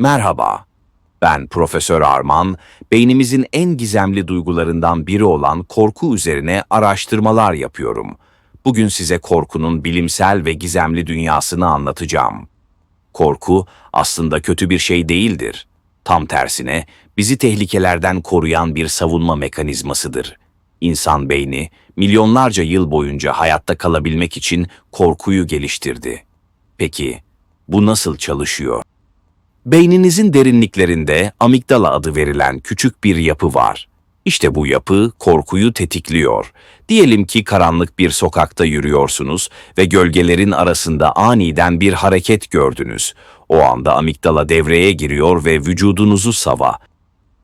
Merhaba, ben Profesör Arman, beynimizin en gizemli duygularından biri olan korku üzerine araştırmalar yapıyorum. Bugün size korkunun bilimsel ve gizemli dünyasını anlatacağım. Korku aslında kötü bir şey değildir. Tam tersine bizi tehlikelerden koruyan bir savunma mekanizmasıdır. İnsan beyni milyonlarca yıl boyunca hayatta kalabilmek için korkuyu geliştirdi. Peki bu nasıl çalışıyor? Beyninizin derinliklerinde amigdala adı verilen küçük bir yapı var. İşte bu yapı korkuyu tetikliyor. Diyelim ki karanlık bir sokakta yürüyorsunuz ve gölgelerin arasında aniden bir hareket gördünüz. O anda amigdala devreye giriyor ve vücudunuzu sava,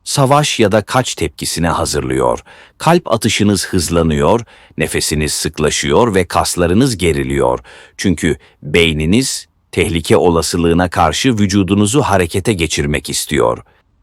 savaş ya da kaç tepkisine hazırlıyor. Kalp atışınız hızlanıyor, nefesiniz sıklaşıyor ve kaslarınız geriliyor. Çünkü beyniniz tehlike olasılığına karşı vücudunuzu harekete geçirmek istiyor.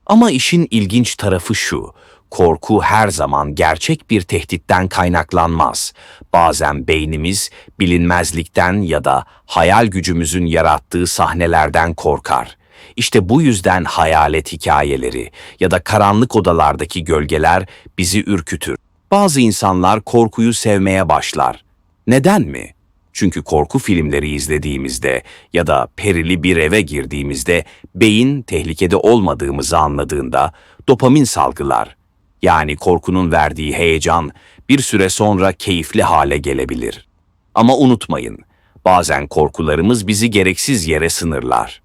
Ama işin ilginç tarafı şu. Korku her zaman gerçek bir tehditten kaynaklanmaz. Bazen beynimiz bilinmezlikten ya da hayal gücümüzün yarattığı sahnelerden korkar. İşte bu yüzden hayalet hikayeleri ya da karanlık odalardaki gölgeler bizi ürkütür. Bazı insanlar korkuyu sevmeye başlar. Neden mi? Çünkü korku filmleri izlediğimizde ya da perili bir eve girdiğimizde beyin tehlikede olmadığımızı anladığında dopamin salgılar. Yani korkunun verdiği heyecan bir süre sonra keyifli hale gelebilir. Ama unutmayın, bazen korkularımız bizi gereksiz yere sınırlar.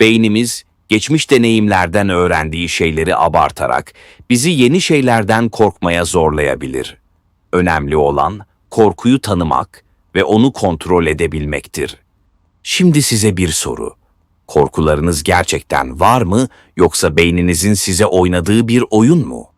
Beynimiz geçmiş deneyimlerden öğrendiği şeyleri abartarak bizi yeni şeylerden korkmaya zorlayabilir. Önemli olan korkuyu tanımak ve onu kontrol edebilmektir. Şimdi size bir soru. Korkularınız gerçekten var mı yoksa beyninizin size oynadığı bir oyun mu?